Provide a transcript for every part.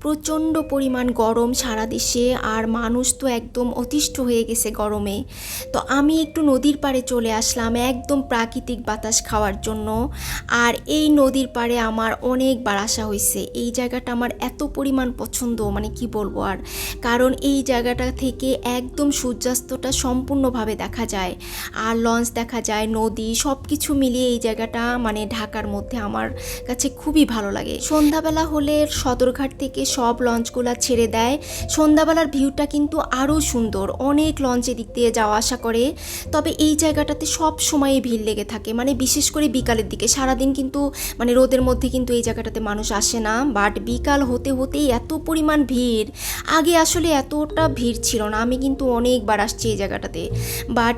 প্রচণ্ড পরিমাণ গরম সারা দেশে আর মানুষ তো একদম অতিষ্ঠ হয়ে গেছে গরমে। তো আমি একটু নদীর পাড়ে চলে আসলাম একদম প্রাকৃতিক বাতাস খাওয়ার জন্য। আর এই নদীর পাড়ে আমার অনেকবার আসা হয়েছে। এই জায়গাটা আমার এত পরিমাণ পছন্দ মানে কি বলব আর? কারণ এই জায়গাটা থেকে একদম সূর্যাস্তটা সম্পূর্ণভাবে দেখা যায়। আর লঞ্চ দেখা যায়, নদী সব কিছু মিলিয়ে এই জায়গাটা মানে ঢাকার মধ্যে আমার কাছে খুবই ভালো লাগে। সন্ধ্যাবেলা হলে সদরঘাট থেকে সব লঞ্চগুলো ছেড়ে দেয়। সন্ধ্যাবেলার ভিউটা কিন্তু আরও সুন্দর। অনেক লঞ্চ এদিক দিয়ে যাওয়া আসা করে। তবে এই জায়গাটাতে সব সময় ভিড় লেগে থাকে। মানে বিশেষ করে বিকালের দিকে। সারাদিন কিন্তু মানে রোদের মধ্যে কিন্তু এই জায়গাটাতে মানুষ আসে না। বাট বিকাল হতে হতেই এত পরিমাণ ভিড়। আগে আসলে এতটা ভিড় ছিল না। আমি কিন্তু অনেকবার আসছি এই জায়গাটাতে। বাট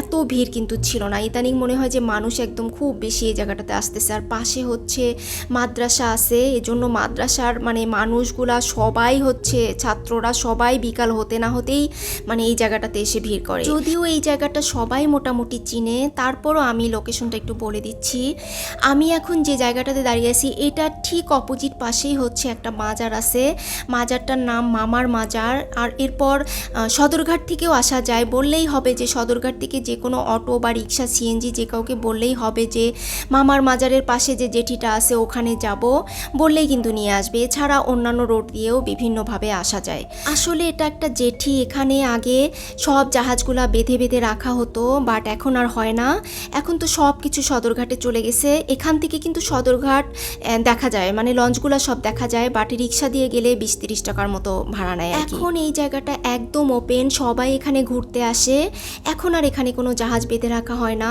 এত ভিড় কিন্তু ছিল না। ইদানিং মনে হয় যে মানুষ একদম খুব বেশি এই জায়গাটাতে আসতেছে। আর পাশে হচ্ছে মাদ্রাসা আছে। এজন্য মাদ্রাসার মানে মানুষগুলা সবাই হচ্ছে, ছাত্ররা সবাই বিকাল হতে না হতেই মানে এই জায়গাটাতে এসে ভিড় করে। যদিও এই জায়গাটা সবাই মোটামুটি চিনে, তারপরও আমি লোকেশনটা একটু বলে দিচ্ছি। আমি এখন যে জায়গাটাতে দাঁড়িয়ে আছি, এটা ঠিক অপোজিট পাশেই হচ্ছে একটা মাজার আছে। মাজারটার নাম মামার মাজার। আর এরপর সদরঘাট থেকেও আসা যায়। বললেই হবে যে সদরঘাট থেকে যে কোনো অটো বা রিক্সা সিএনজি যে কাউকে বললেই হবে যে মামার মাজারের পাশে যে জেঠিটা আছে, ওখানে যাব। বললেই কিন্তু নিয়ে আসবে। এছাড়া অন্যান্য রোড দিয়েও বিভিন্নভাবে আসা যায়। আসলে এটা একটা জেঠি, এখানে আগে সব জাহাজগুলা বেঁধে বেঁধে রাখা হতো বাট এখন আর হয় না। এখন তো সব কিছু সদরঘাটে চলে গেছে। এখান থেকে কিন্তু সদরঘাট দেখা যায়। মানে লঞ্চগুলা সব দেখা যায় বাট রিক্সা দিয়ে গেলে বিশ তিরিশ টাকার মতো ভাড়া নেয় এখন এই জায়গাটা একদম ওপেন সবাই এখানে ঘুরতে আসে। এখন আর এখানে কোনো জাহাজ বেঁধে রাখা হয় না।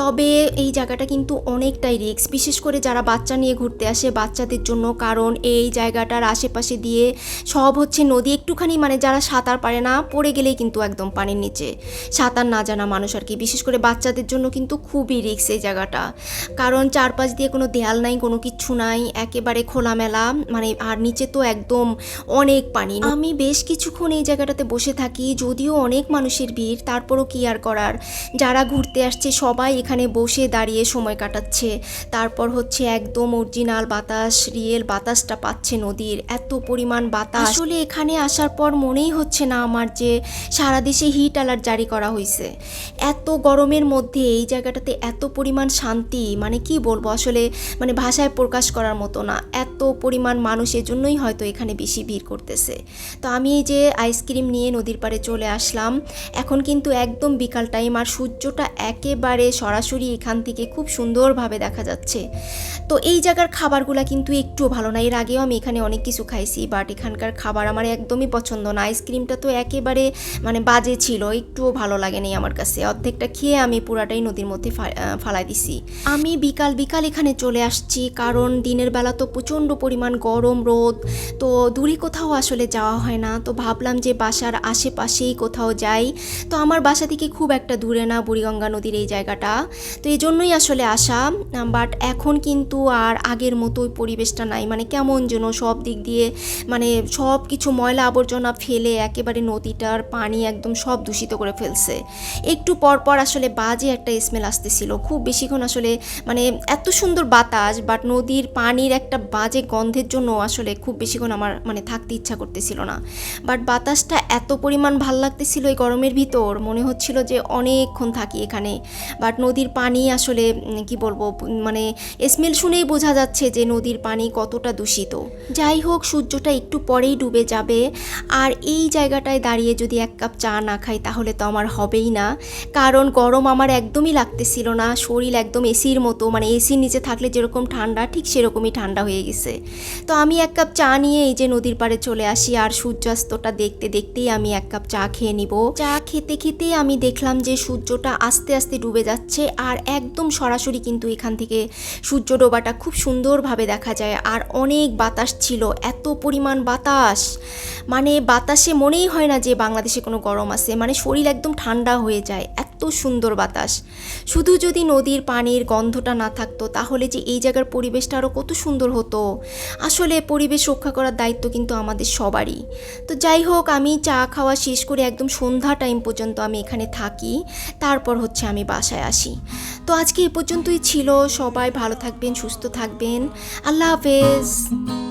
তবে এই জায়গাটা কিন্তু অনেকটাই রিস্ক বিশেষ করে যারা বাচ্চা নিয়ে ঘুরতে আসে বাচ্চাদের জন্য, কারণ এই জায়গাটার আশেপাশে দিয়ে সব হচ্ছে নদী একটুখানি মানে যারা সাঁতার পারে না, পড়ে গেলেই কিন্তু একদম পানির নিচে। সাঁতার না জানা মানুষ আর কি। বিশেষ করে বাচ্চাদের জন্য কিন্তু খুবই রিস্ক এই জায়গাটা। কারণ চারপাশ দিয়ে কোনো দেয়াল নাই, কোনো কিচ্ছু নাই, একেবারে খোলামেলা মানে আর নিচে তো একদম অনেক পানি। আমি বেশ কিছুক্ষণ এই জায়গাটাতে বসে থাকি, যদিও অনেক মানুষের ভিড়, তারপরও কি আর করার? যারা ঘুরতে আসছে, সবাই এখানে বসে দাঁড়িয়ে সময় কাটাচ্ছে। তারপর হচ্ছে একদম অরিজিনাল বাতাস রিয়েল বাতাসটা পাচ্ছে নদীর। এত পরিমাণ বাতাস। আসলে এখানে আসার পর মনেই হচ্ছে না আমার যে সারা দেশে হিট অ্যালার্ট জারি করা হয়েছে এত গরমের মধ্যে এই জায়গাটাতে এত পরিমাণ শান্তি মানে কি বলব আসলে মানে ভাষায় প্রকাশ করার মতো না। এত পরিমাণ মানুষ এজন্যই হয়তো এখানে বেশি ভিড় করতেছে। তো আমি এই যে আইসক্রিম নিয়ে নদীর পাড়ে চলে আসলাম। এখন কিন্তু একদম বিকাল টাইম আর সূর্যটা একেবারে সরাসরি এখান থেকে খুব সুন্দরভাবে দেখা যাচ্ছে। তো এই জায়গার খাবারগুলো কিন্তু একটুও ভালো না। এর আগেও আমি এখানে অনেক কিছু খাইছি বাট এখানকার খাবার আমার একদমই পছন্দ না। আইসক্রিমটা তো একেবারে মানে বাজে ছিল, একটুও ভালো লাগেনি আমার কাছে। অর্ধেকটা খেয়ে আমি পুরাটাই নদীর মধ্যে ফালাই দিছি। আমি বিকাল বিকাল এখানে চলে আসছি, কারণ দিনের বেলা তো প্রচণ্ড পরিমাণ গরম, রোদ, তো দূরে কোথাও আসলে যাওয়া হয় না। তো ভাবলাম যে বাসার আশেপাশেই কোথাও যাই। তো আমার বাসা থেকে খুব একটা দূরে না, বুড়িগঙ্গা নদীর এই জায়গাটা। তো এই জন্যই আসলে আসা বাট এখন কিন্তু আর আগের মতোই পরিবেশটা নাই। মানে কেমন যেন সব দিক দিয়ে মানে সব কিছু ময়লা আবর্জনা ফেলে একেবারে নদীটার পানি একদম সব দূষিত করে ফেলছে। একটু পর পর আসলে বাজে একটা স্মেল আসতেছিল। খুব বেশিক্ষণ আসলে মানে এত সুন্দর বাতাস বাট নদীর পানির একটা বাজে গন্ধের জন্য আসলে খুব বেশিক্ষণ আমার মানে থাকতে ইচ্ছা করতেছিল না। বাট বাতাসটা এত পরিমাণ ভালো লাগতেছিল এই গরমের ভিতর, মনে হচ্ছিল যে অনেকক্ষণ থাকি এখানে। বাট নদীর পানি আসলে কি বলব মানে স্মেল শুনেই বোঝা যাচ্ছে যে নদীর পানি কতটা দূষিত। যাই হোক সূর্যটা একটু পরেই ডুবে যাবে। আর এই জায়গাটায় দাঁড়িয়ে যদি এক কাপ চা না খাই, তাহলে তো আমার হবেই না। কারণ গরম আমার একদমই লাগতেছিল না। শরীর একদম এসির মতো মানে এসির নিচে থাকলে যেরকম ঠান্ডা, ঠিক সেরকমই ঠান্ডা হয়ে গেছে। তো আমি এক কাপ চা নিয়ে এই যে নদীর পাড়ে চলে আসি, আর সূর্যাস্তটা দেখতে দেখতেই আমি এক কাপ চা খেয়ে নিব। চা খেতে খেতেই আমি দেখলাম যে সূর্যটা আস্তে আস্তে ডুবে যাচ্ছে, আর একদম সরাসরি কিন্তু এখান থেকে সূর্য ডোবাটা খুব সুন্দরভাবে দেখা যায়। আর অনেক বাতাস ছিল এত পরিমাণ বাতাস। মানে বাতাসে মনেই হয় না যে বাংলাদেশে কোনো গরম আছে। মানে শরীর একদম ঠান্ডা হয়ে যায়। এত সুন্দর বাতাস। শুধু যদি নদীর পানির গন্ধটা না থাকতো, তাহলে যে এই জায়গার পরিবেশটা আরও কত সুন্দর হতো। আসলে পরিবেশ রক্ষা করার দায়িত্ব কিন্তু আমাদের সবারই। তো যাই হোক, আমি চা খাওয়া শেষ করে একদম সন্ধ্যা টাইম পর্যন্ত আমি এখানে থাকি। তারপর হচ্ছে আমি বাসায় আসি। তো আজকে এ পর্যন্তই ছিল। সবাই ভালো থাকবেন, সুস্থ থাকবেন। আল্লাহ হাফেজ।